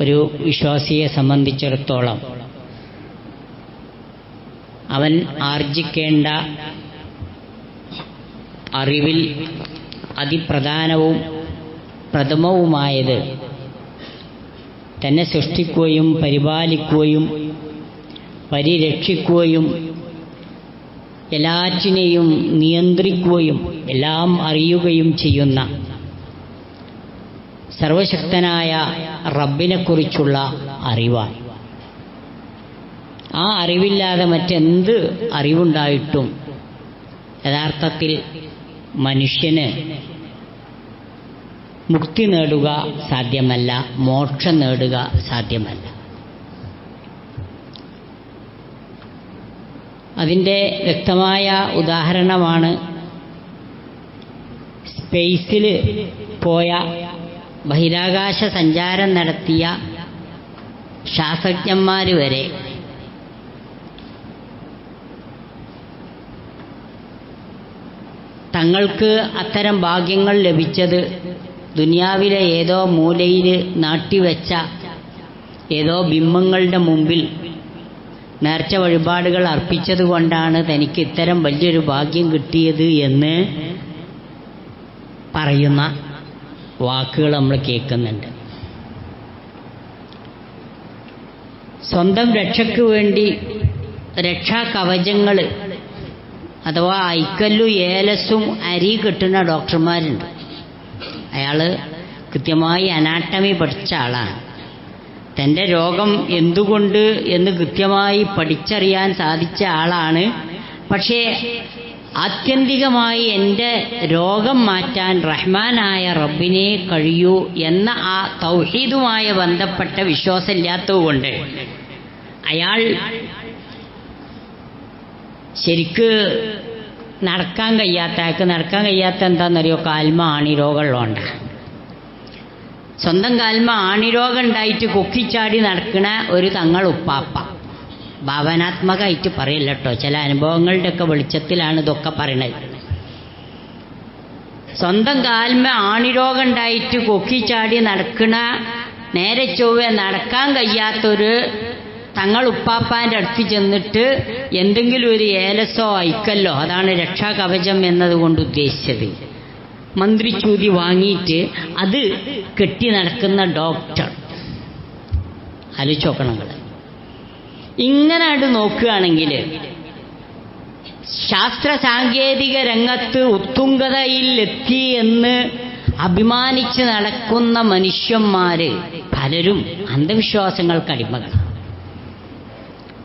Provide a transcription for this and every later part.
ഒരു വിശ്വാസിയെ സംബന്ധിച്ചിടത്തോളം അവൻ ആർജിക്കേണ്ട അറിവിൽ അതിപ്രധാനവും പ്രഥമവുമായത് തന്നെ സൃഷ്ടിക്കുകയും പരിപാലിക്കുകയും പരിരക്ഷിക്കുകയും എല്ലാറ്റിനെയും നിയന്ത്രിക്കുകയും എല്ലാം അറിയുകയും ചെയ്യുന്ന സർവശക്തനായ റബ്ബിനെക്കുറിച്ചുള്ള അറിവാണ്. ആ അറിവില്ലാതെ മറ്റെന്ത് അറിവുണ്ടായിട്ടും? യഥാർത്ഥത്തിൽ മനുഷ്യന് മുക്തി നേടുക സാധ്യമല്ല മോക്ഷം നേടുക സാധ്യമല്ല. അതിന്റെ വ്യക്തമായ ഉദാഹരണമാണ് സ്പേസിൽ പോയ ബഹിരാകാശ സഞ്ചാരം നടത്തിയ ശാസ്ത്രജ്ഞന്മാർ വരെ. തങ്ങൾക്ക് അത്തരം ഭാഗ്യങ്ങൾ ലഭിച്ചത് ദുനിയാവിലെ ഏതോ മൂലയിൽ നാട്ടിവെച്ച ഏതോ ബിംബങ്ങളുടെ മുമ്പിൽ നേർച്ച വഴിപാടുകൾ അർപ്പിച്ചതുകൊണ്ടാണ് തനിക്ക് ഇത്തരം വലിയൊരു ഭാഗ്യം കിട്ടിയത് എന്ന് പറയുന്ന വാക്കുകൾ നമ്മൾ കേൾക്കുന്നുണ്ട്. സ്വന്തം രക്ഷയ്ക്ക് വേണ്ടി രക്ഷാ കവചങ്ങൾ അഥവാ ഐക്കല്ലും ഏലസും അരി കിട്ടുന്ന ഡോക്ടർമാരുണ്ട്. അയാൾ കൃത്യമായി അനാട്ടമി പഠിച്ച ആളാണ്. തന്റെ രോഗം എന്തുകൊണ്ട് എന്ന് കൃത്യമായി പഠിച്ചറിയാൻ സാധിച്ച ആളാണ്. പക്ഷേ ആത്യന്തികമായി എന്റെ രോഗം മാറ്റാൻ റഹ്മാനായ റബ്ബിനെ കഴിയൂ എന്ന ആ തൗഹീദുമായി ബന്ധപ്പെട്ട വിശ്വാസമില്ലാത്തതുകൊണ്ട് അയാൾ ശരിക്ക് നടക്കാൻ കഴിയാത്ത അയാൾക്ക് നടക്കാൻ കഴിയാത്ത എന്താണെന്നറിയോ? കാൽമ ആണിരോഗമുള്ളതുകൊണ്ട്. സ്വന്തം കാൽമ ആണിരോഗം ഉണ്ടായിട്ട് കൊക്കിച്ചാടി നടക്കണ ഒരു തങ്ങൾ ഉപ്പാപ്പ. ഭാവനാത്മകമായിട്ട് പറയില്ല കേട്ടോ. ചില അനുഭവങ്ങളുടെ ഒക്കെ വെളിച്ചത്തിലാണ് ഇതൊക്കെ പറയണത്. സ്വന്തം കാൽമ ആണിരോഗം ഉണ്ടായിട്ട് കൊക്കിച്ചാടി നടക്കണ നേരെ ചൊവ്വ നടക്കാൻ കഴിയാത്തൊരു തങ്ങൾ ഉപ്പാപ്പാന്റെ അടുത്ത് ചെന്നിട്ട് എന്തെങ്കിലും ഒരു ഏലസോ ഐക്കല്ലോ അതാണ് രക്ഷാകവചം എന്നതുകൊണ്ട് ഉദ്ദേശിച്ചത്. മന്ത്രിച്ചൂതി വാങ്ങിയിട്ട് അത് കെട്ടി നടക്കുന്ന ഡോക്ടർ. ആലോചിച്ചോക്കണം ഇങ്ങനെ ആയിട്ട് നോക്കുകയാണെങ്കിൽ ശാസ്ത്ര സാങ്കേതിക രംഗത്ത് ഉത്തുംഗതയിൽ എത്തി എന്ന് അഭിമാനിച്ച് നടക്കുന്ന മനുഷ്യന്മാര് പലരും അന്ധവിശ്വാസങ്ങൾക്ക് അടിമകളാണ്.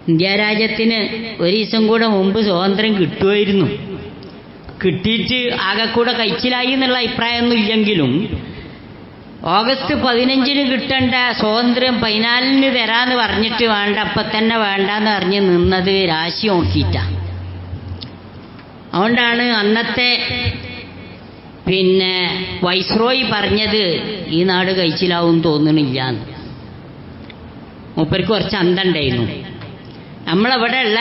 ഇന്ത്യ രാജ്യത്തിന് ഒരു ദിവസം കൂടെ മുമ്പ് സ്വാതന്ത്ര്യം കിട്ടുമായിരുന്നു. കിട്ടിയിട്ട് ആകെക്കൂടെ കൂടെ കഴിച്ചിലായി എന്നുള്ള അഭിപ്രായമൊന്നും ഇല്ലെങ്കിലും ഓഗസ്റ്റ് പതിനഞ്ചിന് കിട്ടേണ്ട സ്വാതന്ത്ര്യം പതിനാലിന് തരാന്ന് പറഞ്ഞിട്ട് വേണ്ട അപ്പം തന്നെ വേണ്ടാന്ന് പറഞ്ഞ് നിന്നത് രാശി നോക്കിയിട്ടാണ് അതുകൊണ്ടാണ് അന്നത്തെ പിന്നെ വൈസ്രോയ് പറഞ്ഞത് ഈ നാട് കഴിച്ചിലാവും തോന്നണില്ല മൂപ്പർക്ക് കുറച്ച് അന്തണ്ടായിരുന്നു നമ്മളവിടെ ഉള്ള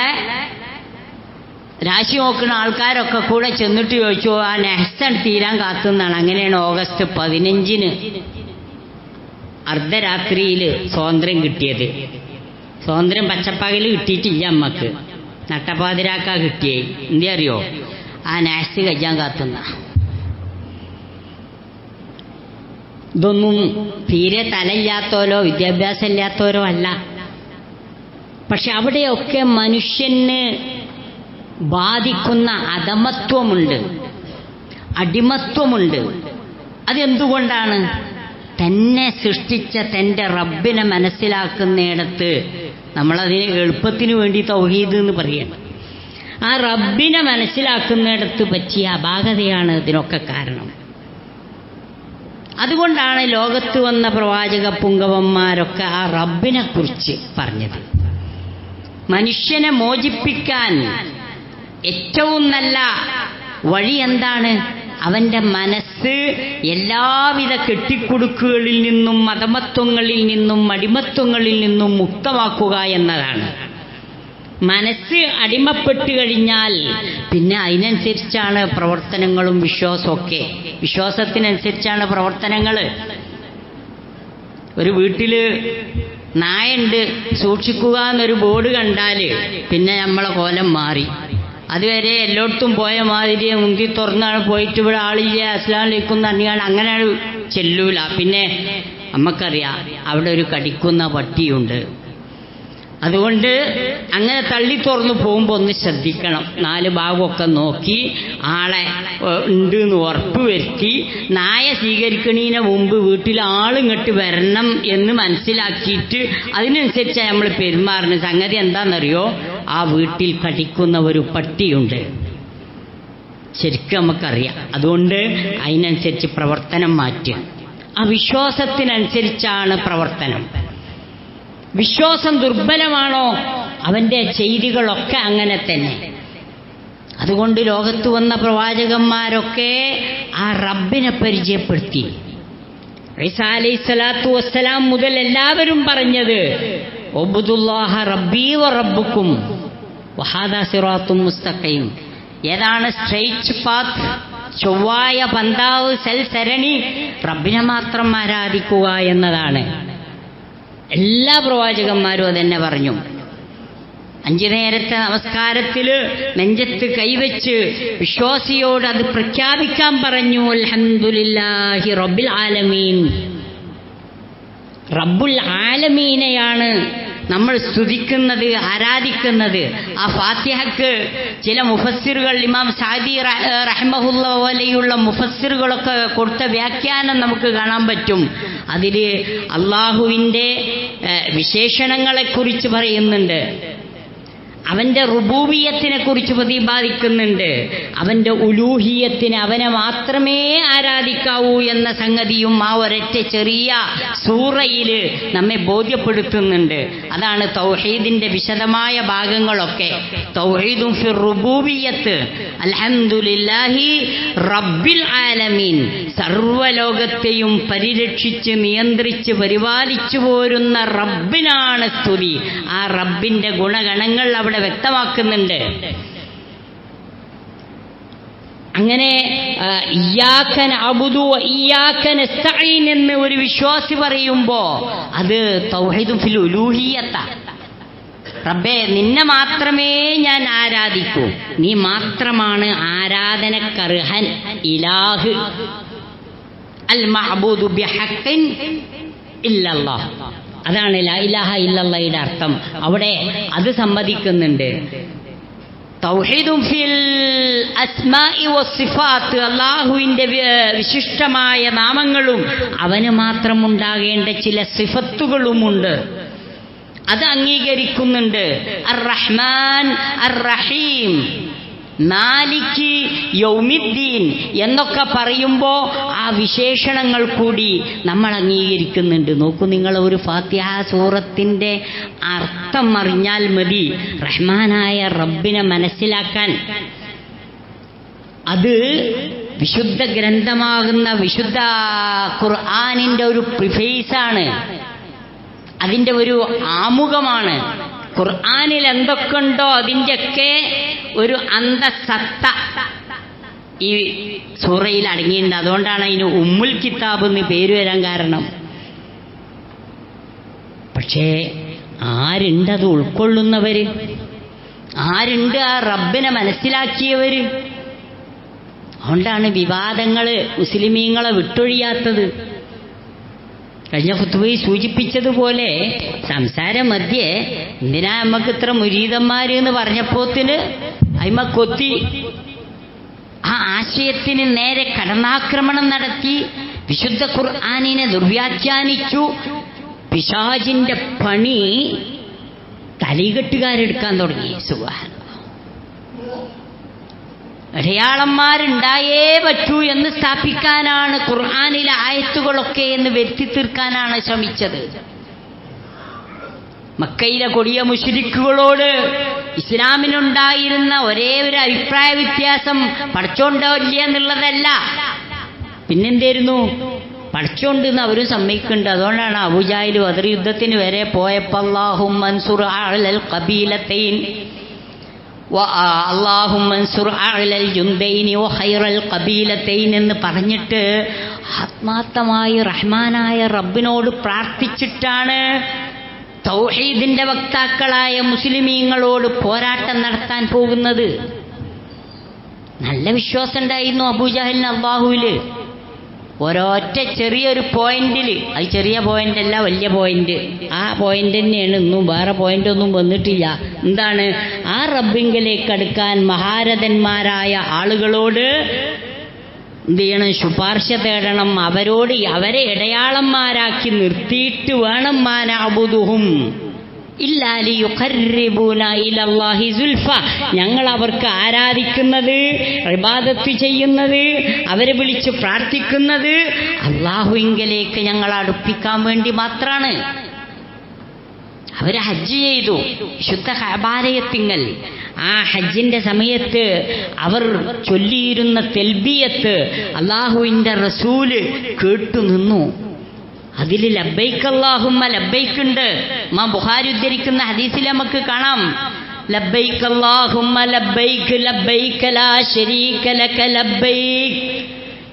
രാശി നോക്കുന്ന ആൾക്കാരൊക്കെ കൂടെ ചെന്നിട്ട് ചോദിച്ചു ആ നെക്സ്റ്റ് തീരാൻ കാത്തുന്നാണ്. അങ്ങനെയാണ് ഓഗസ്റ്റ് പതിനഞ്ചിന് അർദ്ധരാത്രിയിൽ സ്വാതന്ത്ര്യം കിട്ടിയത്. സ്വാതന്ത്ര്യം പച്ചപ്പകൽ കിട്ടിയിട്ടില്ല അമ്മയ്ക്ക്. നട്ടപ്പാതിരാക്ക കിട്ടിയേ. എന്തി അറിയോ ആ നാസ്റ്റ് കഴിക്കാൻ കാത്തുന്ന. ഇതൊന്നും തീരെ തലയില്ലാത്തവരോ വിദ്യാഭ്യാസം ഇല്ലാത്തവരോ അല്ല. പക്ഷെ അവിടെയൊക്കെ മനുഷ്യന് ബാധിക്കുന്ന അധമത്വമുണ്ട്. അടിമത്വമുണ്ട്. അതെന്തുകൊണ്ടാണ്? തന്നെ സൃഷ്ടിച്ച തന്റെ റബ്ബിനെ മനസ്സിലാക്കുന്നിടത്ത് നമ്മളതിന് എളുപ്പത്തിന് വേണ്ടി തൗഹീദ് എന്ന് പറയണം. ആ റബ്ബിനെ മനസ്സിലാക്കുന്നിടത്ത് പറ്റിയ അപാകതയാണ് ഇതിനൊക്കെ കാരണം. അതുകൊണ്ടാണ് ലോകത്ത് വന്ന പ്രവാചക പുങ്കവന്മാരൊക്കെ ആ റബ്ബിനെ കുറിച്ച് പറഞ്ഞത്. മനുഷ്യനെ മോചിപ്പിക്കാൻ ഏറ്റവും നല്ല വഴി എന്താണ്? അവന്റെ മനസ്സ് എല്ലാവിധ കെട്ടിക്കുടുക്കുകളിൽ നിന്നും മതമത്വങ്ങളിൽ നിന്നും അടിമത്വങ്ങളിൽ നിന്നും മുക്തമാക്കുക എന്നതാണ്. മനസ്സ് അടിമപ്പെട്ട് കഴിഞ്ഞാൽ പിന്നെ അതിനനുസരിച്ചാണ് പ്രവർത്തനങ്ങളും വിശ്വാസമൊക്കെ വിശ്വാസത്തിനനുസരിച്ചാണ് പ്രവർത്തനങ്ങൾ ഒരു വീട്ടിൽ നായുണ്ട് സൂക്ഷിക്കുക എന്നൊരു ബോർഡ് കണ്ടാൽ പിന്നെ നമ്മളെ കോലം മാറി. അതുവരെ എല്ലായിടത്തും പോയ മാതിരി മുന്തി തുറന്നാണ് പോയിട്ട് ഇവിടെ ആളില്ല അസ്ലാം ലൈക്കും തന്നെയാണ് അങ്ങനെ ചെല്ലൂല. പിന്നെ നമുക്കറിയാം അവിടെ ഒരു കടിക്കുന്ന പട്ടിയുണ്ട്. അതുകൊണ്ട് അങ്ങനെ തള്ളി തുറന്നു പോകുമ്പോൾ ഒന്ന് ശ്രദ്ധിക്കണം. നാല് ഭാഗമൊക്കെ നോക്കി ആളെ ഉണ്ട് എന്ന് ഉറപ്പ് വരുത്തി നായ സ്വീകരിക്കണീന് മുമ്പ് വീട്ടിൽ ആളിങ്ങോട്ട് വരണം എന്ന് മനസ്സിലാക്കിയിട്ട് അതിനനുസരിച്ച് നമ്മൾ പെരുമാറുന്ന സംഗതി എന്താണെന്നറിയോ? ആ വീട്ടിൽ കടിക്കുന്ന ഒരു പട്ടിയുണ്ട്. ശരിക്കും നമുക്കറിയാം. അതുകൊണ്ട് അതിനനുസരിച്ച് പ്രവർത്തനം മാറ്റുക. ആ വിശ്വാസത്തിനനുസരിച്ചാണ് പ്രവർത്തനം. വിശ്വാസം ദുർബലമാണോ? അവന്റെ ചെയ്തികളൊക്കെ അങ്ങനെ തന്നെ. അതുകൊണ്ട് ലോകത്ത് വന്ന പ്രവാചകന്മാരൊക്കെ ആ റബ്ബിനെ പരിചയപ്പെടുത്തി. റിസാലി അലൈഹി വസ്സലാം മുതൽ എല്ലാവരും പറഞ്ഞത് ഒബുദുല്ലാഹ റബ്ബീ വ റബ്ബുക്കും വഹാദാ സിറാത്തും മുസ്തഖീം. ഏതാണ് സ്ട്രെയിറ്റ് പാത്ത് ചൊവ്വായ പന്താവ് സെൽ സരണി റബ്ബിനെ മാത്രം ആരാധിക്കുക എന്നതാണ്. എല്ലാ പ്രവാചകന്മാരും അതെന്നെ പറഞ്ഞു. അഞ്ചു നേരത്തെ നമസ്കാരത്തിൽ നെഞ്ചത്ത് കൈവച്ച് വിശ്വാസിയോട് അത് പ്രഖ്യാപിക്കാൻ പറഞ്ഞു അൽഹംദുലില്ലാഹി റബ്ബിൽ ആലമീൻ. റബ്ബുൽ ആലമീനെയാണ് നമ്മൾ സ്തുതിക്കുന്നത് ആരാധിക്കുന്നത്. ആ ഫാത്തിഹക്ക് ചില മുഫസ്സിറുകൾ ഇമാം സാദി റഹ്മഹുല്ല പോലെയുള്ള മുഫസ്സിറുകളൊക്കെ കൊടുത്ത വ്യാഖ്യാനം നമുക്ക് കാണാൻ പറ്റും. അതിൽ അള്ളാഹുവിന്റെ വിശേഷണങ്ങളെക്കുറിച്ച് പറയുന്നുണ്ട്. അവന്റെ റുബൂബിയത്തിനെ കുറിച്ച് പ്രതിപാദിക്കുന്നുണ്ട്. അവന്റെ ഉലൂഹിയത്തിന് അവനെ മാത്രമേ ആരാധിക്കാവൂ എന്ന സംഗതിയും ആ ഒരൊറ്റ ചെറിയ സൂറയിൽ നമ്മെ ബോധ്യപ്പെടുത്തുന്നുണ്ട്. അതാണ് തൗഹീദിന്റെ വിശദമായ ഭാഗങ്ങളൊക്കെ. തൗഹീദും ഫിർ റുബൂബിയത്ത്. അൽഹംദുലില്ലാഹി റബ്ബിൽ ആലമീൻ. സർവലോകത്തെയും പരിരക്ഷിച്ച് നിയന്ത്രിച്ച് പരിപാലിച്ചു പോരുന്ന റബ്ബിനാണ് സ്തുതി. ആ റബ്ബിന്റെ ഗുണഗണങ്ങൾ അവിടെ വ്യക്തമാക്കുന്നുണ്ട്. അങ്ങനെ എന്ന് ഒരു വിശ്വാസി പറയുമ്പോ അത് തൗഹീദുൽ ഉലൂഹിയത്ത റബ്ബേ നിന്നെ മാത്രമേ ഞാൻ ആരാധിക്കൂ. നീ മാത്രമാണ് ആരാധനക്കർഹൻ. ഇലാഹ്. അൽ മഹബൂദു ഇല്ലല്ലാഹ്. അതാണ് ലൈലാഹ ഇല്ലയുടെ അർത്ഥം. അവിടെ അത് സമ്മതിക്കുന്നുണ്ട്. അള്ളാഹുവിന്റെ വിശിഷ്ടമായ നാമങ്ങളും അവന് മാത്രം ഉണ്ടാകേണ്ട ചില സിഫത്തുകളുമുണ്ട്. അത് അംഗീകരിക്കുന്നുണ്ട്. അർ റഹ്മാൻ അർ റഹീം മാലിക്ക് യൗമിദ്ദീൻ എന്നൊക്കെ പറയുമ്പോൾ ആ വിശേഷണങ്ങൾ കൂടി നമ്മൾ അംഗീകരിക്കുന്നുണ്ട്. നോക്കൂ നിങ്ങൾ ഒരു ഫാത്തിഹ സൂറത്തിന്റെ അർത്ഥം അറിഞ്ഞാൽ മതി. റഹ്മാനായ റബ്ബിനെ മനസ്സിലാക്കാൻ. അത് വിശുദ്ധ ഗ്രന്ഥമാകുന്ന വിശുദ്ധ ഖുർആാനിന്റെ ഒരു പ്രിഫേസാണ് അതിന്റെ ഒരു ആമുഖമാണ്. ഖുർആാനിൽ എന്തൊക്കെയുണ്ടോ അതിന്റെയൊക്കെ ഒരു അന്തസത്ത ഈ സൂറയിൽ അടങ്ങിയിട്ടുണ്ട്. അതുകൊണ്ടാണ് അതിന് ഉമ്മുൽ കിതാബ് എന്ന് പേര് വരാൻ കാരണം. പക്ഷേ ആരുണ്ട് അത് ഉൾക്കൊള്ളുന്നവര്? ആരുണ്ട് ആ റബ്ബിനെ മനസ്സിലാക്കിയവര്? അതുകൊണ്ടാണ് വിവാദങ്ങൾ മുസ്ലിമീങ്ങളെ വിട്ടൊഴിയാത്തത്. കഴിഞ്ഞ കുത്തുബയിൽ സൂചിപ്പിച്ചതുപോലെ സംസാര മധ്യേ എന്തിനാ നമുക്ക് ഇത്ര മുരീതന്മാര് എന്ന് പറഞ്ഞപ്പോത്തിന് അയിമ കൊത്തി ആ ആശയത്തിന് നേരെ കടന്നാക്രമണം നടത്തി വിശുദ്ധ ഖുർആാനിനെ ദുർവ്യാഖ്യാനിച്ചു പിശാജിന്റെ പണി തലികെട്ടുകാരെടുക്കാൻ തുടങ്ങി. സുഹാൻ അടയാളന്മാരുണ്ടായേ പറ്റൂ എന്ന് സ്ഥാപിക്കാനാണ് ഖുർആാനിലെ ആയത്തുകളൊക്കെ എന്ന് വരുത്തി തീർക്കാനാണ് ശ്രമിച്ചത്. മക്കയിലെ കൊടിയ മുഷിരിക്കുകളോട് ഇസ്ലാമിനുണ്ടായിരുന്ന ഒരേ ഒരു അഭിപ്രായ വ്യത്യാസം പഠിച്ചോണ്ടോ ഇല്ല എന്നുള്ളതല്ല. പിന്നെന്തായിരുന്നു? പഠിച്ചോണ്ട് അവർ സമ്മതിക്കുന്നുണ്ട്. അതുകൊണ്ടാണ് അബുജാഹിൽ ബദർ യുദ്ധത്തിന് വരെ പോയപ്പോൾ അള്ളാഹും മൻസുർ ആളൽ കബീലത്തൈൻ അള്ളാഹും മൻസുർ ഹൈറൽ കബീലത്തൈൻ എന്ന് പറഞ്ഞിട്ട് ആത്മാർത്ഥമായി റഹ്മാനായ റബ്ബിനോട് പ്രാർത്ഥിച്ചിട്ടാണ് തൗഹീദിന്റെ വക്താക്കളായ മുസ്ലിമീങ്ങളോട് പോരാട്ടം നടത്താൻ പോകുന്നത്. നല്ല വിശ്വാസം ഉണ്ടായിരുന്നു അബൂജഹലിന് അള്ളാഹുവിൽ. ഒരൊറ്റ ചെറിയൊരു പോയിന്റിൽ അത് ചെറിയ പോയിന്റ് അല്ല വലിയ പോയിന്റ്. ആ പോയിന്റ് തന്നെയാണ്. ഇന്നും വേറെ പോയിന്റ് ഒന്നും വന്നിട്ടില്ല. എന്താണ്? ആ റബ്ബിങ്കിലേക്ക് അടുക്കാൻ മഹാരഥന്മാരായ ആളുകളോട് എന്ത് ചെയ്യണം? ശുപാർശ തേടണം. അവരോട് അവരെ ഇടയാളന്മാരാക്കി നിർത്തിയിട്ട് വേണം മാനാബുദുഹും. ഞങ്ങൾ അവർക്ക് ആരാധിക്കുന്നത് ഇബാദത്ത് ചെയ്യുന്നത് അവരെ വിളിച്ച് പ്രാർത്ഥിക്കുന്നത് അള്ളാഹുവിങ്കലേക്ക് ഞങ്ങൾ അടുപ്പിക്കാൻ വേണ്ടി മാത്രമാണ് അവർ ഹജ്ജ് ചെയ്തു ശുദ്ധ ഹബാലയത്തിങ്ങൽ ആ ഹജ്ജിന്റെ സമയത്ത് അവർ ചൊല്ലിയിരുന്ന തെൽബിയത്ത് അള്ളാഹുവിന്റെ റസൂൽ കേട്ടു നിന്നു അതിൽ ലബൈക്ക് അല്ലാഹുമ്മ ലബൈക്ക് ഉണ്ട് മാ ബുഹാരി ഉദ്ധരിക്കുന്ന ഹദീസിൽ നമുക്ക് കാണാം. ലബൈക്ക് അല്ലാഹുമ്മ ലബൈക്ക് ലബൈക്ക് ലാ ശരീക ലക ലബൈക്ക്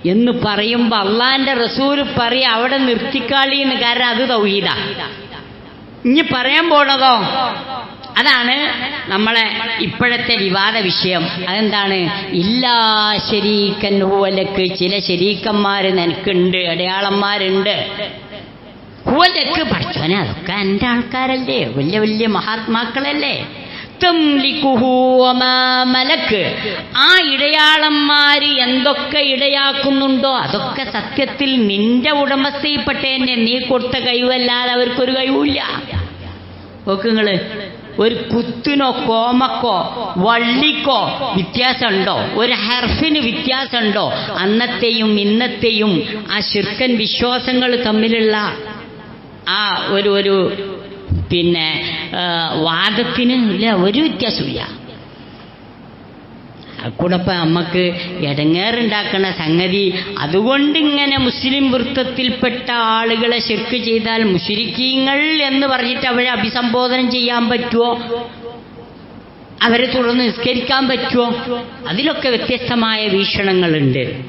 എന്ന് പറയുമ്പോൾ അള്ളാന്റെ റസൂൽ പറയാ അവിടെ നിർത്തിക്കാളിന്ന് കാരണം അത് തൗഹീദാ. ഇനി പറയാൻ പോണതോ? അതാണ് നമ്മളെ ഇപ്പോഴത്തെ വിവാദ വിഷയം. അതെന്താണ്? ഇല്ലാ ശരീക്കൻ ഹുവലക്ക് ചില ശരീക്കന്മാർ നിനക്കുണ്ട് അടയാളന്മാരുണ്ട്. ഹുവലക്ക് പഠിച്ചോനെ അതൊക്കെ എന്റെ ആൾക്കാരല്ലേ? വലിയ വലിയ മഹാത്മാക്കളല്ലേ? മലക്ക് ആ ഇടയാളന്മാര് എന്തൊക്കെ ഇടയാക്കുന്നുണ്ടോ? അതൊക്കെ സത്യത്തിൽ നിന്റെ ഉടമസ്ഥയിൽപ്പെട്ടതിനെ നീ കൊടുത്ത കഴിവല്ലാതെ അവർക്കൊരു കഴിവില്ല. നോക്കുങ്ങൾ ഒരു കുത്തിനോ കോമക്കോ വള്ളിക്കോ വ്യത്യാസമുണ്ടോ? ഒരു ഹെർഫിന് വ്യത്യാസമുണ്ടോ? അന്നത്തെയും ഇന്നത്തെയും ആ ശുർക്കൻ വിശ്വാസങ്ങൾ തമ്മിലുള്ള ആ ഒരു ഒരു പിന്നെ വാദത്തിന് ഇല്ല ഒരു വ്യത്യാസമില്ല കൂടെ ഇപ്പം നമുക്ക് ഇടങ്ങേറുണ്ടാക്കുന്ന സംഗതി അതുകൊണ്ട് ഇങ്ങനെ മുസ്ലിം വൃത്തത്തിൽപ്പെട്ട ആളുകളെ ശിർക്ക് ചെയ്താൽ മുഷിരിക്കീങ്ങൾ എന്ന് പറഞ്ഞിട്ട് അവരെ അഭിസംബോധന ചെയ്യാൻ പറ്റുമോ അവരെ തുടർന്ന് നിസ്കരിക്കാൻ പറ്റുമോ? അതിലൊക്കെ വ്യത്യസ്തമായ വീക്ഷണങ്ങളുണ്ട്.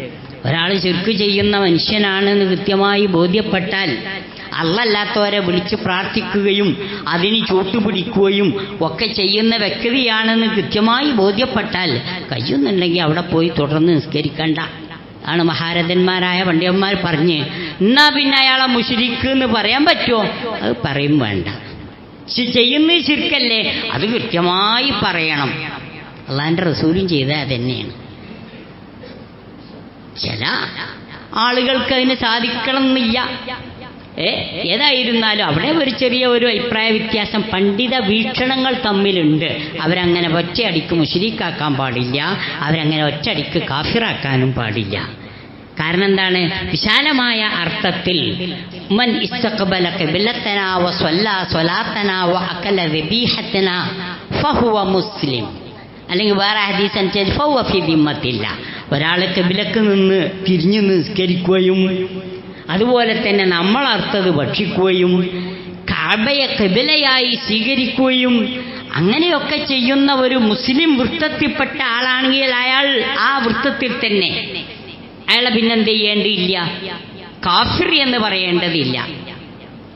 ഒരാൾ ചുരുക്ക് ചെയ്യുന്ന മനുഷ്യനാണെന്ന് കൃത്യമായി ബോധ്യപ്പെട്ടാൽ അല്ലല്ലാത്തവരെ വിളിച്ച് പ്രാർത്ഥിക്കുകയും അതിന് ചൂട്ടുപിടിക്കുകയും ഒക്കെ ചെയ്യുന്ന വ്യക്തിയാണെന്ന് കൃത്യമായി ബോധ്യപ്പെട്ടാൽ കഴിയുന്നുണ്ടെങ്കിൽ അവിടെ പോയി തുടർന്ന് നിസ്കരിക്കണ്ട. ആണ് മഹാരഥന്മാരായ പണ്ഡിതന്മാർ പറഞ്ഞ് എന്നാ പിന്നെ അയാളെ മുഷിരിക്ക് എന്ന് പറയാൻ പറ്റുമോ? അത് പറയും വേണ്ട. ചെയ്യുന്നത് ശിർക്കല്ലേ അത് കൃത്യമായി പറയണം. അള്ളാന്റെ റസൂലും ചെയ്ത തന്നെയാണ് ചില ആളുകൾക്ക് അതിന് സാധിക്കണം എന്നില്ല ഏ ഏതായിരുന്നാലും അവിടെ ഒരു ചെറിയ ഒരു അഭിപ്രായ വ്യത്യാസം. പണ്ഡിത വീക്ഷണങ്ങൾ തമ്മിലുണ്ട്. അവരങ്ങനെ ഒറ്റയടിക്ക് മുഷരീക്കാക്കാൻ പാടില്ല. അവരങ്ങനെ ഒറ്റയടിക്ക് കാഫിറാക്കാനും പാടില്ല. കാരണം എന്താണ് വിശാലമായ അർത്ഥത്തിൽ മൻ ഇസ്തഖബല ഫഹുവ മുസ്ലിം. അല്ലെങ്കിൽ വേറെ ഹദീസ് അനുസരിച്ച് ഫഹുവ ഫി ദിമ്മത്തില്ല. ഒരാൾ നിന്ന് തിരിഞ്ഞു നിസ്കരിക്കുകയും അതുപോലെ തന്നെ നമ്മൾ അർത്ഥത് ഭക്ഷിക്കുകയും കാബയെ കബിലയായി സ്വീകരിക്കുകയും അങ്ങനെയൊക്കെ ചെയ്യുന്ന ഒരു മുസ്ലിം വൃത്തത്തിൽപ്പെട്ട ആളാണെങ്കിൽ അയാൾ ആ വൃത്തത്തിൽ തന്നെ. അയാളെ പിന്നെന്ത് ചെയ്യേണ്ടിയില്ല? കാഫിർ എന്ന് പറയേണ്ടതില്ല.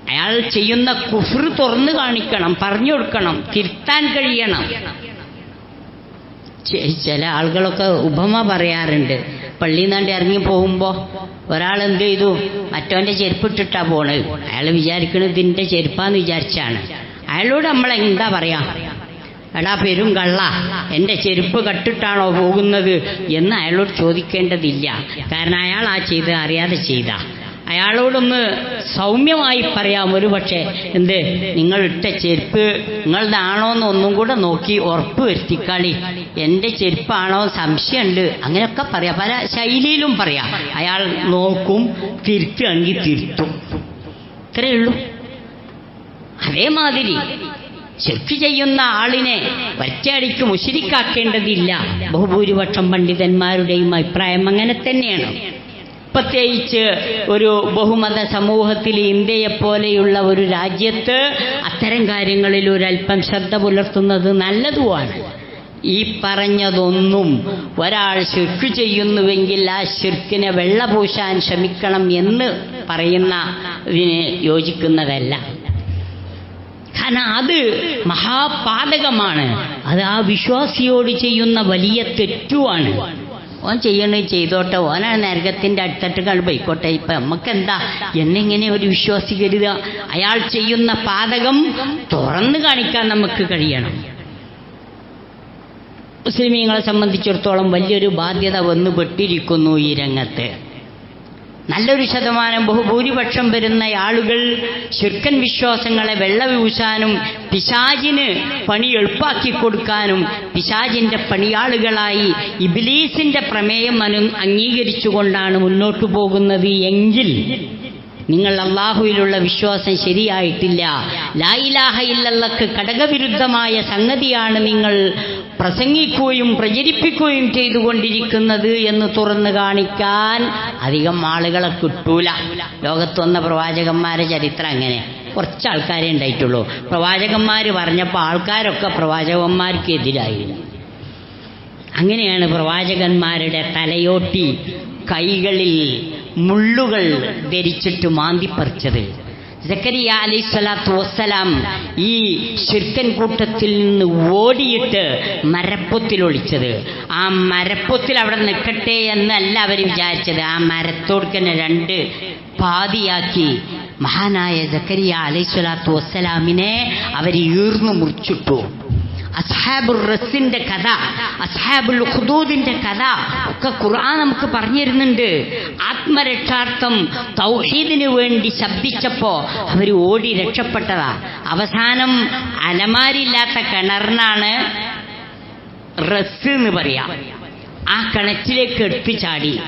അയാൾ ചെയ്യുന്ന കുഫിർ തുറന്നു കാണിക്കണം പറഞ്ഞു കൊടുക്കണം തിരുത്താൻ കഴിയണം. ചില ആളുകളൊക്കെ ഉപമ പറയാറുണ്ട്. പള്ളിയിൽ നിന്നാണ്ട് ഇറങ്ങി പോകുമ്പോൾ ഒരാൾ എന്ത് ചെയ്തു? മറ്റവന്റെ ചെരുപ്പിട്ടിട്ടാ പോണത് അയാൾ വിചാരിക്കണത് ഇതിന്റെ ചെരുപ്പാന്ന് വിചാരിച്ചാണ്. അയാളോട് നമ്മൾ എന്താ പറയാ? എടാ പെരും കള്ള എന്റെ ചെരുപ്പ് കട്ടിട്ടാണോ പോകുന്നത് എന്ന് അയാളോട് ചോദിക്കേണ്ടതില്ല. കാരണം അയാൾ ആ ചെയ്ത് അറിയാതെ ചെയ്ത. അയാളോടൊന്ന് സൗമ്യമായി പറയാം ഒരു പക്ഷേ എന്ത് നിങ്ങൾ ഇട്ട ചെരുപ്പ് നിങ്ങളതാണോ എന്ന് ഒന്നും കൂടെ നോക്കി ഉറപ്പ് വരുത്തിക്കളി. എന്റെ ചെരുപ്പാണോ സംശയമുണ്ട്. അങ്ങനെയൊക്കെ പറയാം. പല ശൈലിയിലും പറയാം. അയാൾ നോക്കും തിരുത്തുകയാണെങ്കിൽ തിരുത്തും. ഇത്രയേ ഉള്ളൂ. അതേമാതിരി. ശിർക്ക് ചെയ്യുന്ന ആളിനെ ഒറ്റയടിക്ക് ഉശിരിക്കാക്കേണ്ടതില്ല ബഹുഭൂരിപക്ഷം പണ്ഡിതന്മാരുടെയും അഭിപ്രായം അങ്ങനെ തന്നെയാണ്. പ്രത്യേകിച്ച് ഒരു ബഹുമത സമൂഹത്തിൽ ഇന്ത്യയെപ്പോലെയുള്ള ഒരു രാജ്യത്ത് അത്തരം കാര്യങ്ങളിൽ ഒരല്പം ശ്രദ്ധ പുലർത്തുന്നത് നല്ലതുമാണ്. ഈ പറഞ്ഞതൊന്നും ഒരാൾ ശിർക്ക് ചെയ്യുന്നുവെങ്കിൽ ആ ശിർക്കിനെ വെള്ളപൂശാൻ ശ്രമിക്കണം എന്ന് പറയുന്ന ഇതിന് യോജിക്കുന്നതല്ല. കാരണം അത് മഹാപാതകമാണ്. അത് ആ വിശ്വാസിയോട് ചെയ്യുന്ന വലിയ തെറ്റുമാണ് ഓൻ ചെയ്യണ ചെയ്തോട്ടെ. ഓനാണ് നരകത്തിന്റെ അടുത്തിട്ട് കണ്ട് പോയിക്കോട്ടെ. ഇപ്പം നമുക്കെന്താ എന്നെങ്ങനെ ഒരു വിശ്വാസി കരുതുക? അയാൾ ചെയ്യുന്ന പാതകം തുറന്നു കാണിക്കാൻ നമുക്ക് കഴിയണം. മുസ്ലിമീങ്ങളെ സംബന്ധിച്ചിടത്തോളം വലിയൊരു ബാധ്യത വന്നു പെട്ടിരിക്കുന്നു ഈ രംഗത്ത്. നല്ലൊരു ശതമാനം ബഹുഭൂരിപക്ഷം വരുന്ന ആളുകൾ ശുർക്കൻ വിശ്വാസങ്ങളെ വെള്ളവീശാനും പിശാജിന് പണി എളുപ്പാക്കി കൊടുക്കാനും പിശാജിന്റെ പണിയാളുകളായി ഇബിലീസിന്റെ പ്രമേയം അനു അംഗീകരിച്ചുകൊണ്ടാണ് മുന്നോട്ടു പോകുന്നത് എങ്കിൽ നിങ്ങൾ അള്ളാഹുവിലുള്ള വിശ്വാസം ശരിയായിട്ടില്ല. ലായിലാഹ ഇല്ലല്ലക്ക് ഘടകവിരുദ്ധമായ സംഗതിയാണ് നിങ്ങൾ പ്രസംഗിക്കുകയും പ്രചരിപ്പിക്കുകയും ചെയ്തുകൊണ്ടിരിക്കുന്നത് എന്ന് തുറന്നു കാണിക്കാൻ അധികം ആളുകളെ കിട്ടൂല. ലോകത്ത് വന്ന പ്രവാചകന്മാരെ ചരിത്രം അങ്ങനെ. കുറച്ച് ആൾക്കാരെ ഉണ്ടായിട്ടുള്ളൂ. പ്രവാചകന്മാർ പറഞ്ഞപ്പോൾ ആൾക്കാരൊക്കെ പ്രവാചകന്മാർക്ക് എതിരായിരുന്നു. അങ്ങനെയാണ് പ്രവാചകന്മാരുടെ തലയോട്ടി കൈകളിൽ മുള്ളുകൾ ധരിച്ചിട്ട് മാന്തിപ്പറിച്ചത്. സക്കരിയ അലൈഹി വസ്സലാം ഈ ശിർക്കൻ കൂട്ടത്തിൽ നിന്ന് ഓടിയിട്ട് മരപ്പൊത്തിൽ ഒളിച്ചത്. ആ മരപ്പൊത്തിൽ അവിടെ നിൽക്കട്ടെ എന്നല്ല അവർ വിചാരിച്ചത്. ആ മരത്തോട് മരത്തോടുക്കന്നെ രണ്ട് പാതിയാക്കി മഹാനായ ജക്കരിയ അലൈഹി സ്വലാത്തു വസ്സലാമിനെ അവർ ഈർന്നു മുറിച്ചിട്ടു. അസ്ഹാബുൽ റസിന്റെ കഥ അസ്ഹാബുൽ ഖുദൂദിന്റെ കഥ ഒക്കെ ഖുർആൻ നമുക്ക് പറഞ്ഞു തരുന്നുണ്ട് ആത്മരക്ഷാർത്ഥം തൗഹീദിന് വേണ്ടി ശബ്ദിച്ചപ്പോ അവർ ഓടി രക്ഷപ്പെട്ടതാ. അവസാനം അലമാരില്ലാത്ത കിണറിനാണ് റസ് എന്ന് പറയാ. ആ കിണറ്റിലേക്ക് എടുത്തു ചാടി.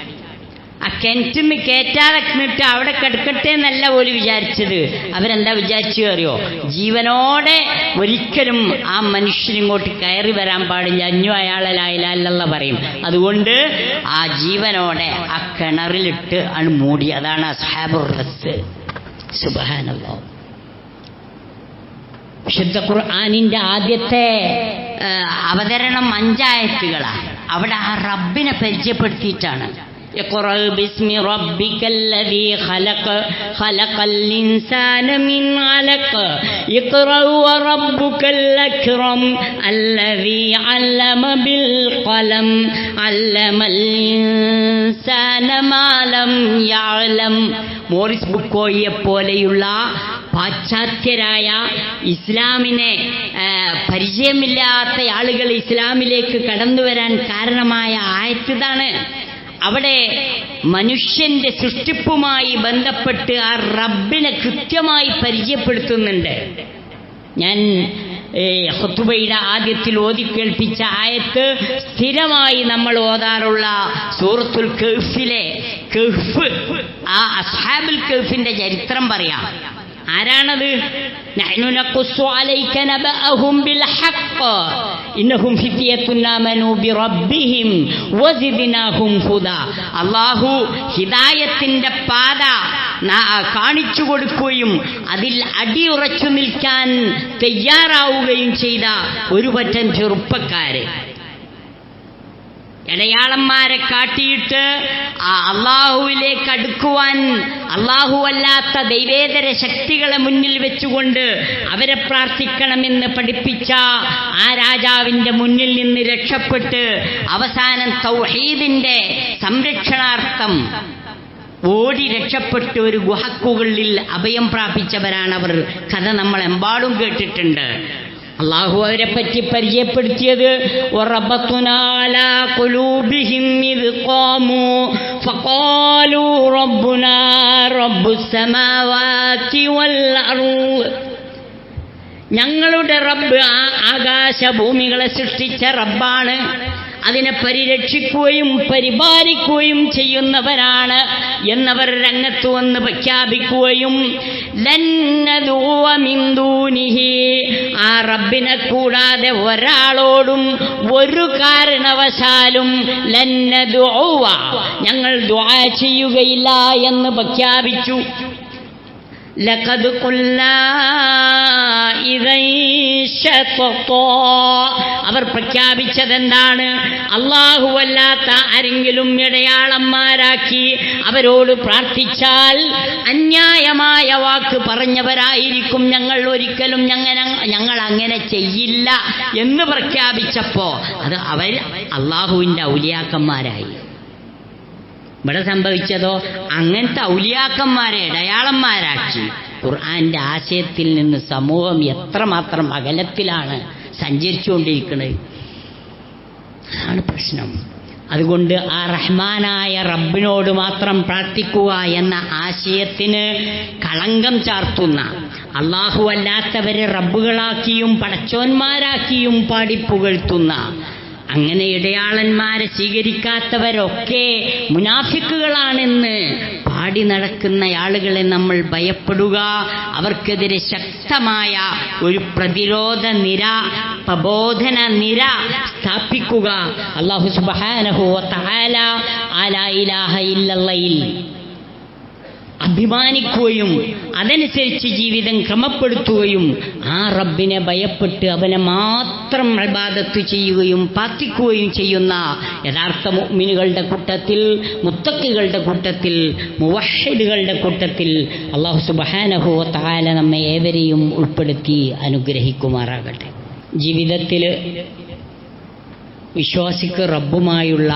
ആ കിണറ്റിന്ന് കയറ്റാതെ നിന്നിട്ട് അവിടെ കിടക്കട്ടെ എന്നല്ല ഓൽ വിചാരിച്ചത്. അവരെന്താ വിചാരിച്ചു അറിയോ? ജീവനോടെ ഒരിക്കലും ആ മനുഷ്യൻ ഇങ്ങോട്ട് കയറി വരാൻ പാടില്ല. അഞ്ഞു അയാളലായില്ല പറയും. അതുകൊണ്ട് ആ ജീവനോടെ ആ കിണറിലിട്ട് ആണ് മൂടി. അതാണ് അസ്ഹാബുർ റസ്. സുബഹാനല്ലോ. വിശുദ്ധ ഖുർആാനിന്റെ ആദ്യത്തെ അവതരണം അഞ്ചായത്തുകളാണ്. അവിടെ ആ റബ്ബിനെ പരിചയപ്പെടുത്തിയിട്ടാണ്. اقرأ باسم ربك الذي خلق خلق الإنسان من علق اقرأ وربك الأكرم الذي علم بالقلم علم الإنسان ما لم يعلم മോറിസ് ബുക്കോയെ പോലെയുള്ള പാശ്ചാത്യരായ ഇസ്ലാമിനെ ആ, പരിചയമില്ലാത്ത ആളുകൾ ഇസ്ലാമിലേക്ക് കടന്നു വരാൻ കാരണമായ ആയത്തിതാണ് അവിടെ മനുഷ്യന്റെ സൃഷ്ടിപ്പുമായി ബന്ധപ്പെട്ട് ആ റബ്ബിനെ കൃത്യമായി പരിചയപ്പെടുത്തുന്നുണ്ട്. ഞാൻ ഹുത്തുബയുടെ ആദ്യത്തിൽ ഓതി കേൾപ്പിച്ച ആയത്ത് സ്ഥിരമായി നമ്മൾ ഓതാറുള്ള സൂറത്തുൽ കെഫിലെ കെഫ് ആ അസാബുൽ കെഫിന്റെ ചരിത്രം പറയാം. ആരാണത്? അല്ലാഹു ഹിദായത്തിന്റെ പാത കാണിച്ചു കൊടുക്കുകയും അതിൽ അടിയുറച്ചു നിൽക്കാൻ തയ്യാറാവുകയും ചെയ്ത ഒരു പറ്റം ചെറുപ്പക്കാര്. ഇടയാളന്മാരെ കാട്ടിയിട്ട് ആ അള്ളാഹുവിലേക്ക് അടുക്കുവാൻ അള്ളാഹു അല്ലാത്ത ദൈവേതര ശക്തികളെ മുന്നിൽ വെച്ചുകൊണ്ട് അവരെ പ്രാർത്ഥിക്കണമെന്ന് പഠിപ്പിച്ച ആ രാജാവിന്റെ മുന്നിൽ നിന്ന് രക്ഷപ്പെട്ട് അവസാനം തൗഹീദിന്റെ സംരക്ഷണാർത്ഥം ഓടി രക്ഷപ്പെട്ട് ഒരു ഗുഹക്കുകളിൽ അഭയം പ്രാപിച്ചവരാണ് അവർ കഥ നമ്മൾ എമ്പാടും കേട്ടിട്ടുണ്ട്. അള്ളാഹു അവരെ പറ്റി പരിചയപ്പെടുത്തിയത് ഞങ്ങളുടെ റബ്ബ് ആകാശഭൂമികളെ സൃഷ്ടിച്ച റബ്ബാണ്. അതിനെ പരിരക്ഷിക്കുകയും പരിപാലിക്കുകയും ചെയ്യുന്നവരാണ് എന്നവർ രംഗത്ത് വന്ന് പ്രഖ്യാപിക്കുകയും ആ റബ്ബിനെ കൂടാതെ ഒരാളോടും ഒരു കാരണവശാലും ലന്നദൂവ ഞങ്ങൾ ദ്വാ ചെയ്യുകയില്ല എന്ന് പ്രഖ്യാപിച്ചു. لقد قلنا إذا ഖലഖത്താ. അവർ പ്രഖ്യാപിച്ചതെന്താണ് അല്ലാഹുവല്ലാത്ത ആരെങ്കിലും ഇടയാളന്മാരാക്കി അവരോട് പ്രാർത്ഥിച്ചാൽ അന്യായമായ വാക്ക് പറഞ്ഞവരായിരിക്കും ഞങ്ങൾ ഒരിക്കലും ഞങ്ങൾ ഞങ്ങൾ അങ്ങനെ ചെയ്യില്ല എന്ന് പ്രഖ്യാപിച്ചപ്പോ അത് അവർ അള്ളാഹുവിൻ്റെ ഔലിയാക്കന്മാരായി ഇവിടെ സംഭവിച്ചതോ? അങ്ങനത്തെ ഔലിയാക്കന്മാരെ ഇടയാളന്മാരാക്കി ഖുർആന്റെ ആശയത്തിൽ നിന്ന് സമൂഹം എത്രമാത്രം അകലത്തിലാണ് സഞ്ചരിച്ചുകൊണ്ടിരിക്കുന്നത് അതാണ് പ്രശ്നം. അതുകൊണ്ട് ആ റഹ്മാനായ റബ്ബിനോട് മാത്രം പ്രാർത്ഥിക്കുക എന്ന ആശയത്തിന് കളങ്കം ചാർത്തുന്ന അള്ളാഹു അല്ലാത്തവരെ റബ്ബുകളാക്കിയും പടച്ചോന്മാരാക്കിയും പാടിപ്പുകഴ്ത്തുന്ന അങ്ങനെ ഇടയാളന്മാരെ സ്വീകരിക്കാത്തവരൊക്കെ മുനാഫിക്കുകളാണെന്ന് പാടി നടക്കുന്ന ആളുകളെ നമ്മൾ ഭയപ്പെടുക. അവർക്കെതിരെ ശക്തമായ ഒരു പ്രതിരോധ നിര പ്രബോധന നിര സ്ഥാപിക്കുക. അള്ളാഹു സുബാനഹു തആല അലാ ഇലാഹ ഇല്ലല്ലയിൽ അഭിമാനിക്കുകയും അതനുസരിച്ച് ജീവിതം ക്രമപ്പെടുത്തുകയും ആ റബ്ബിനെ ഭയപ്പെട്ട് അവനെ മാത്രം ഇബാദത്ത് ചെയ്യുകയും പ്രാർത്ഥിക്കുകയും ചെയ്യുന്ന യഥാർത്ഥ മുഅ്മിനുകളുടെ കൂട്ടത്തിൽ മുത്തക്കുകളുടെ കൂട്ടത്തിൽ മുവഹിദുകളുടെ കൂട്ടത്തിൽ അള്ളാഹു സുബ്ഹാനഹു താല നമ്മെ ഏവരെയും ഉൾപ്പെടുത്തി അനുഗ്രഹിക്കുമാറാകട്ടെ. ജീവിതത്തിൽ വിശ്വാസിക്ക് റബ്ബുമായുള്ള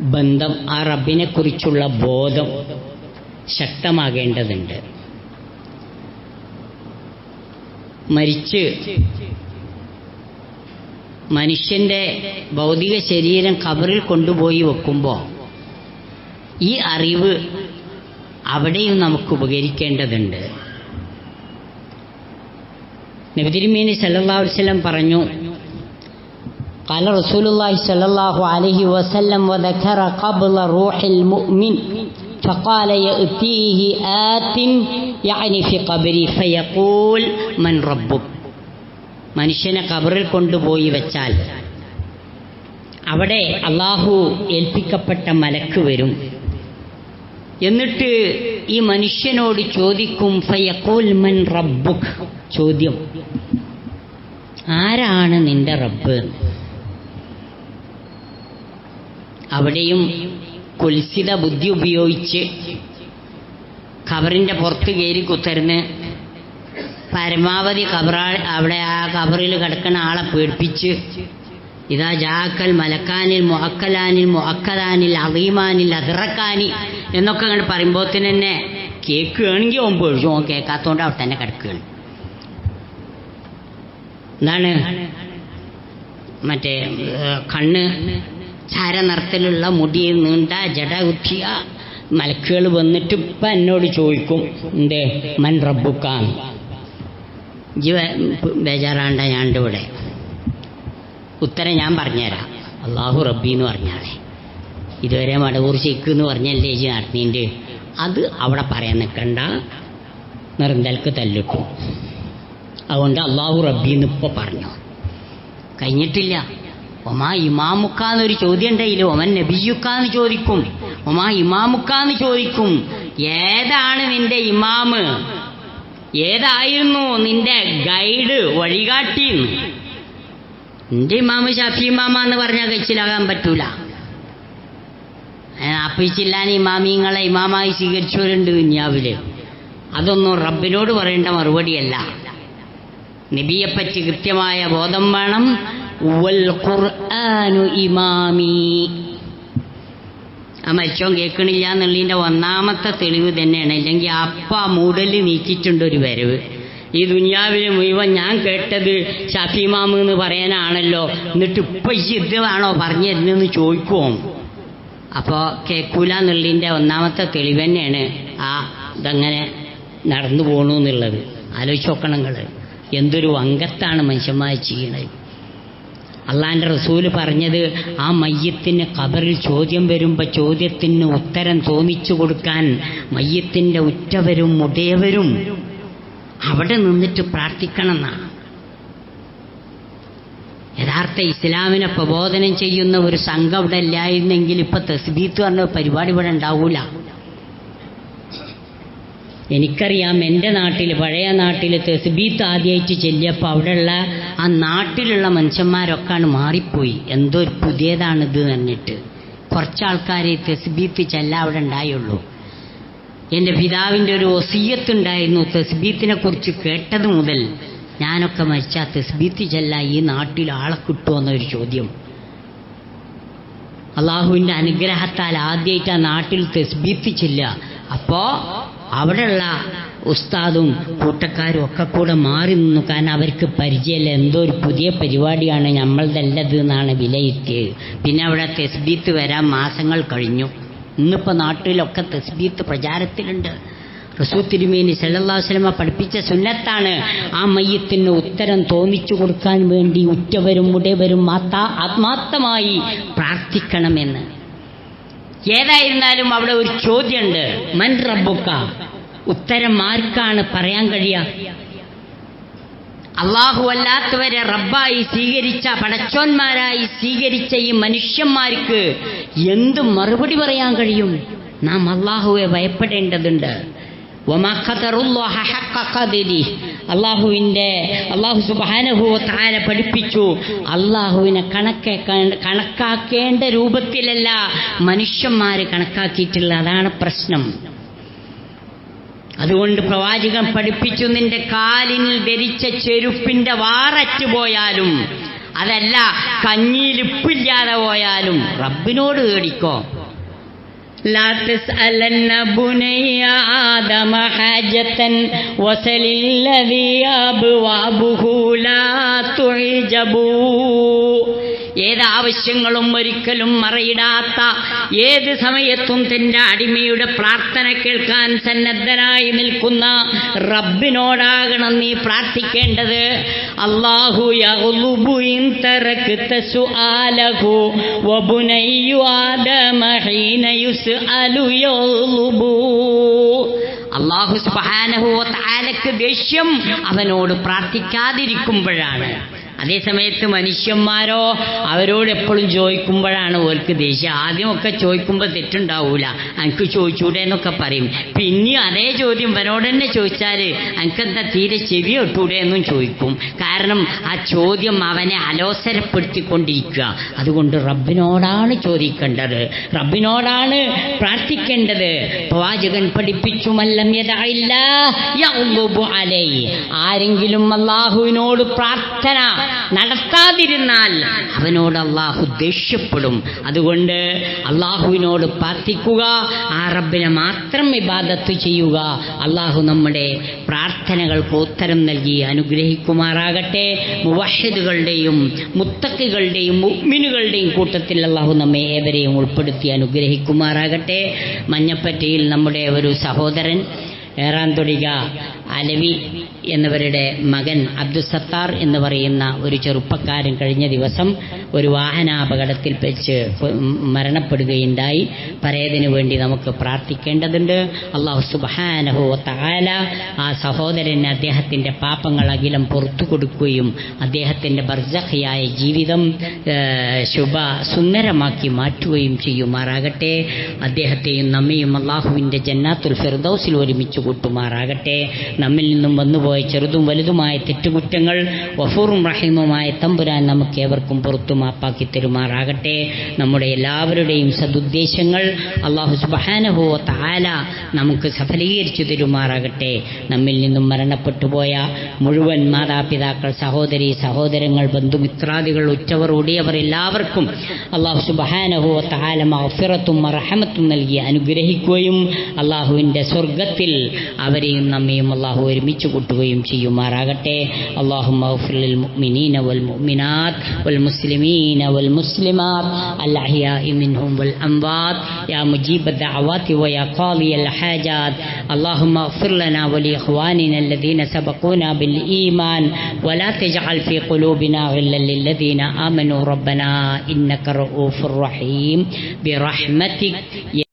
ബന്ധം ആ റബ്ബിനെക്കുറിച്ചുള്ള ബോധം ശക്തമാകേണ്ടതുണ്ട്. മരിച്ച് മനുഷ്യന്റെ ഭൗതിക ശരീരം കബറിൽ കൊണ്ടുപോയി വെക്കുമ്പോൾ ഈ അറിവ് അവിടെയും നമുക്ക് ഉപകരിക്കേണ്ടതുണ്ട്. നബിതിരുമേനി വസല്ലം പറഞ്ഞു قال رسول الله صلى الله عليه وسلم وذكر قبل روح المؤمن فقال يأتيه آت يعني في قبري فيقول من ربك മനുഷ്യനെ കബറിൽ കൊണ്ടുപോയി വെച്ചാൽ അവിടെ അള്ളാഹു ഏൽപ്പിക്കപ്പെട്ട മലക്ക് വരും എന്നിട്ട് ഈ മനുഷ്യനോട് ചോദിക്കും ഫയക്കോൽ മൻ റബ്ബുക്ക് ചോദ്യം ആരാണ് നിന്റെ റബ്ബ് അവിടെയും കുൽസിത ബുദ്ധി ഉപയോഗിച്ച് ഖബറിന്റെ പുറത്ത് കയറി കുത്തരുന്ന് പരമാവധി കബറാ അവിടെ ആ ഖബറിൽ കിടക്കുന്ന ആളെ പേടിപ്പിച്ച് ഇതാ ജാക്കൽ മലക്കാനിൽ മുഹക്കലാനിൽ മുഹക്കലാനിൽ അലീമാനിൽ അതിറക്കാനി എന്നൊക്കെ അങ്ങനെ പറയുമ്പോൾ തന്നെ കേൾക്കുകയാണെങ്കിൽ ഓൻ പേടിച്ചു. ഓൻ കേൾക്കാത്തതുകൊണ്ട് അവിടെ തന്നെ കിടക്കുകയാണ്. എന്താണ്? മറ്റേ കണ്ണ് ചാര നിറത്തിലുള്ള മുടി നീണ്ട ജട കുത്തിയ മലക്കുകൾ വന്നിട്ട് ഇപ്പം എന്നോട് ചോദിക്കും എന്തേ മൻ റബ്ബുക്കാൻ ജീവ ബേജാറാണ്ട ഞാണ്ട് ഇവിടെ ഉത്തരം ഞാൻ പറഞ്ഞുതരാം. അള്ളാഹു റബ്ബി എന്ന് പറഞ്ഞാളെ. ഇതുവരെ മടവൂർ ഷെയ്ഖ് എന്ന് പറഞ്ഞല്ലേ ജി നടത്തിന്റെ അത് അവിടെ പറയാൻ നിൽക്കണ്ട നിർന്തൽക്ക് തല്ലിട്ടു. അതുകൊണ്ട് അള്ളാഹു റബ്ബി എന്ന് ഇപ്പോൾ പറഞ്ഞു. കഴിഞ്ഞിട്ടില്ല. ഒമാ ഇമാമുക്കാന്നൊരു ചോദ്യം ഉണ്ടായില്ല ഒമൻ നബിയുക്കാന്ന് ചോദിക്കും. ഒമാ ഇമാമുക്കാന്ന് ചോദിക്കും. ഏതാണ് നിന്റെ ഇമാമ്? ഏതായിരുന്നു നിന്റെ ഗൈഡ് വഴികാട്ടി നിന്റെ ഇമാമ് ഷഫി ഇമാമ എന്ന് പറഞ്ഞാൽ കഴിച്ചിലാകാൻ പറ്റൂല. അപ്പിച്ചില്ലാൻ ഇമാമിങ്ങളെ ഇമാമായി സ്വീകരിച്ചവരുണ്ട് ദുന്യാവിൽ. അതൊന്നും റബ്ബിനോട് പറയേണ്ട മറുപടിയല്ല. നബിയെപ്പറ്റി കൃത്യമായ ബോധം വേണം. ഇമാമി. ആ മരിച്ചോൻ കേൾക്കണില്ല എന്നുള്ളതിന്റെ ഒന്നാമത്തെ തെളിവ് തന്നെയാണ് അല്ലെങ്കിൽ അപ്പ മൂടൽ നീക്കിയിട്ടുണ്ട് ഒരു വരവ്. ഈ ദുനിയാവിൽ മുഴുവൻ ഞാൻ കേട്ടത് ഷഫീമാമ എന്ന് പറയാനാണല്ലോ. എന്നിട്ട് ഇപ്പം ഈ വേണോ പറഞ്ഞു തരുന്നെന്ന് ചോദിക്കുമോ അപ്പോൾ കേൾക്കൂല എന്നുള്ളതിന്റെ ഒന്നാമത്തെ തെളിവ് തന്നെയാണ് ആ ഇതങ്ങനെ നടന്നു പോകണു എന്നുള്ളത്. ആലോചിച്ച് എന്തൊരു അംഗത്താണ് മനുഷ്യന്മാർ ചെയ്യണത്. അള്ളാന്റെ റസൂൽ പറഞ്ഞത് ആ മയ്യത്തിന് കബറിൽ ചോദ്യം വരുമ്പോൾ ചോദ്യത്തിന് ഉത്തരം തോന്നിച്ചു കൊടുക്കാൻ മയ്യത്തിന്റെ ഉറ്റവരും മുടയവരും അവിടെ നിന്നിട്ട് പ്രാർത്ഥിക്കണം എന്നാണ് യഥാർത്ഥ ഇസ്ലാമിനെ പ്രബോധനം ചെയ്യുന്ന ഒരു സംഘം ഇവിടെ ഇല്ലായിരുന്നെങ്കിൽ ഇപ്പൊ തസ്ബീത്ത് പറഞ്ഞ പരിപാടി ഇവിടെ ഉണ്ടാവൂല. എനിക്കറിയാം എന്റെ നാട്ടിൽ പഴയ നാട്ടിൽ തെസ്ബീത്ത് ആദ്യമായിട്ട് ചെല്ലിയപ്പോൾ അവിടെയുള്ള ആ നാട്ടിലുള്ള മനുഷ്യന്മാരൊക്കെയാണ് മാറിപ്പോയി. എന്തോ ഒരു പുതിയതാണിത് എന്നിട്ട്. കുറച്ചാൾക്കാരെ തെസ്ബീത്ത് ചെല്ല അവിടെ ഉണ്ടായുള്ളൂ. എന്റെ പിതാവിന്റെ ഒരു ഒസീയത്തുണ്ടായിരുന്നു തെസ്ബീത്തിനെ കുറിച്ച് കേട്ടത് മുതൽ ഞാനൊക്കെ മരിച്ച തെസ്ബീത്ത് ചെല്ല ഈ നാട്ടിൽ ആളെ കിട്ടുമോ എന്നൊരു ചോദ്യം. അള്ളാഹുവിന്റെ അനുഗ്രഹത്താൽ ആദ്യമായിട്ട് ആ നാട്ടിൽ തെസ്ബീത്ത് ചെല്ലുക. അപ്പോൾ അവിടെയുള്ള ഉസ്താദും കൂട്ടക്കാരും ഒക്കെ കൂടെ മാറി നിന്നു. കാരണം അവർക്ക് പരിചയമില്ല. എന്തോ ഒരു പുതിയ പരിപാടിയാണ് നമ്മളതല്ലത് എന്നാണ് വിലയിരുത്തിയത്. പിന്നെ അവിടെ തെസ്ബീത്ത് വരാൻ മാസങ്ങൾ കഴിഞ്ഞു. ഇന്നിപ്പോൾ നാട്ടിലൊക്കെ തെസ്ബീത്ത് പ്രചാരത്തിലുണ്ട്. റസൂ തിരുമേനി സല്ലാ അലൈഹി വസല്ലമ പഠിപ്പിച്ച സുന്നത്താണ്. ആ മയ്യത്തിന് ഉത്തരം തോന്നിച്ചു കൊടുക്കാൻ വേണ്ടി ഉറ്റവരും ഉടയവരും മാത്താ ആത്മാർത്ഥമായി പ്രാർത്ഥിക്കണമെന്ന്. ഏതായിരുന്നാലും അവിടെ ഒരു ചോദ്യമുണ്ട്. മൻ റബ്ബുക്ക? ഉത്തരം ആർക്കാണ് പറയാൻ കഴിയുക? അള്ളാഹു അല്ലാത്തവരെ റബ്ബായി സ്വീകരിച്ച പടച്ചോന്മാരായി സ്വീകരിച്ച ഈ മനുഷ്യന്മാർക്ക് എന്ത് മറുപടി പറയാൻ കഴിയും? നാം അള്ളാഹുവെ ഭയപ്പെടേണ്ടതുണ്ട്. അള്ളാഹുവിന്റെ അള്ളാഹു സുബാനഹു താര പഠിപ്പിച്ചു. അള്ളാഹുവിനെ കണക്കെ കണക്കാക്കേണ്ട രൂപത്തിലല്ല മനുഷ്യന്മാർ കണക്കാക്കിയിട്ടുള്ള അതാണ് പ്രശ്നം. അതുകൊണ്ട് പ്രവാചകൻ പഠിപ്പിച്ചു നിന്റെ കാലിൽ ധരിച്ച ചെരുപ്പിന്റെ വാററ്റ് പോയാലും അതല്ല കഞ്ഞിയിൽ ഉപ്പില്ലാതെ പോയാലും റബ്ബിനോട് കേടിക്കോ لا تسألن بني آدم حاجة. وسل الذي أبوابه لا تعجبوا ഏത് ആവശ്യങ്ങളും ഒരിക്കലും മറയിടാത്ത ഏത് സമയത്തും തന്റെ അടിമയുടെ പ്രാർത്ഥന കേൾക്കാൻ സന്നദ്ധനായി നിൽക്കുന്ന റബ്ബിനോടാകണം നീ പ്രാർത്ഥിക്കേണ്ടത്. അള്ളാഹു അള്ളാഹു സുബ്ഹാനഹു താലക്ക് ദേഷ്യം അവനോട് പ്രാർത്ഥിക്കാതിരിക്കുമ്പോഴാണ്. അതേസമയത്ത് മനുഷ്യന്മാരോ അവരോട് എപ്പോഴും ചോദിക്കുമ്പോഴാണ് ഓർക്ക് ദേഷ്യം. ആദ്യമൊക്കെ ചോദിക്കുമ്പോൾ തെറ്റുണ്ടാവൂല. എനിക്ക് ചോദിച്ചൂടെ എന്നൊക്കെ പറയും. പിന്നെയും അതേ ചോദ്യം ഇവനോട് തന്നെ ചോദിച്ചാൽ എനിക്കെന്താ തീരെ ചെവി ഒട്ടൂടെ എന്നും ചോദിക്കും. കാരണം ആ ചോദ്യം അവനെ അലോസരപ്പെടുത്തിക്കൊണ്ടിരിക്കുക. അതുകൊണ്ട് റബ്ബിനോടാണ് ചോദിക്കേണ്ടത്. റബ്ബിനോടാണ് പ്രാർത്ഥിക്കേണ്ടത്. പ്രവാചകൻ പഠിപ്പിച്ചു മല്ലം യദഇല്ല യഗ്ലുബു അലൈ ആരെങ്കിലും അള്ളാഹുവിനോട് പ്രാർത്ഥന നടത്താതിരുന്നാൽ അവനോട് അള്ളാഹു ദേഷ്യപ്പെടും. അതുകൊണ്ട് അള്ളാഹുവിനോട് പ്രാർത്ഥിക്കുക. ആ റബ്ബിനെ മാത്രം ഇബാദത്ത് ചെയ്യുക. അള്ളാഹു നമ്മുടെ പ്രാർത്ഥനകൾക്ക് ഉത്തരം നൽകി അനുഗ്രഹിക്കുമാറാകട്ടെ. മുവഹിദുകളുടെയും മുത്തക്കുകളുടെയും മുഗ്മിനുകളുടെയും കൂട്ടത്തിൽ അള്ളാഹു നമ്മെ ഏവരെയും ഉൾപ്പെടുത്തി അനുഗ്രഹിക്കുമാറാകട്ടെ. മഞ്ഞപ്പറ്റയിൽ നമ്മുടെ ഒരു സഹോദരൻ ഏറാന്തൊടിക അലവി എന്നിവരുടെ മകൻ അബ്ദുസത്താർ എന്ന് പറയുന്ന ഒരു ചെറുപ്പക്കാരൻ കഴിഞ്ഞ ദിവസം ഒരു വാഹനാപകടത്തിൽ വെച്ച് മരണപ്പെടുകയുണ്ടായി. പരേതിനു വേണ്ടി നമുക്ക് പ്രാർത്ഥിക്കേണ്ടതുണ്ട്. അള്ളാഹു സുബാനഹോ താല ആ സഹോദരന് അദ്ദേഹത്തിന്റെ പാപങ്ങൾ അഖിലം പുറത്തു കൊടുക്കുകയും അദ്ദേഹത്തിന്റെ ബർജഹയായ ജീവിതം ശുഭ സുന്ദരമാക്കി മാറ്റുകയും ചെയ്യുമാറാകട്ടെ. അദ്ദേഹത്തെയും നമ്മയും അള്ളാഹുവിന്റെ ജന്നാത്തുൽ ഫിർദൌസിൽ ഒരുമിച്ച് കൂട്ടുമാറാകട്ടെ. നമ്മിൽ നിന്നും വന്നുപോയ ചെറുതും വലുതുമായ തെറ്റുകുറ്റങ്ങൾ വഫൂറും റഹീമുമായ തമ്പുരാൻ നമുക്ക് ഏവർക്കും പുറത്തു മാപ്പാക്കി തരുമാറാകട്ടെ. നമ്മുടെ എല്ലാവരുടെയും സതുദ്ദേശങ്ങൾ അള്ളാഹു സുബാനഹോ താല നമുക്ക് സഫലീകരിച്ചു തരുമാറാകട്ടെ. നമ്മിൽ നിന്നും മരണപ്പെട്ടുപോയ മുഴുവൻ മാതാപിതാക്കൾ സഹോദരി സഹോദരങ്ങൾ ബന്ധുമിത്രാദികൾ ഉറ്റവർ ഓടിയവർ എല്ലാവർക്കും അള്ളാഹു സുബാനഹോ താല മഫിറത്തും റഹമത്തും നൽകി അനുഗ്രഹിക്കുകയും അള്ളാഹുവിന്റെ സ്വർഗത്തിൽ അവരെയും നമ്മയും അള്ളാഹു ഒരുമിച്ച് കൂട്ടുകയും ചെയ്യുമാറാകട്ടെ അള്ളാഹു മഹഫുൽ മുഅ്മിനീന വൽ മുഅ്മിനാത്ത് വൽ മുസ്ലിമീന വൽ മുസ്ലിമാത്ത് الأحياء منهم والأموات يا مجيب الدعوات ويا قاضي الحاجات اللهم اغفر لنا ولإخواننا الذين سبقونا بالإيمان ولا تجعل في قلوبنا غلا للذين آمنوا ربنا إنك رؤوف رحيم برحمتك يا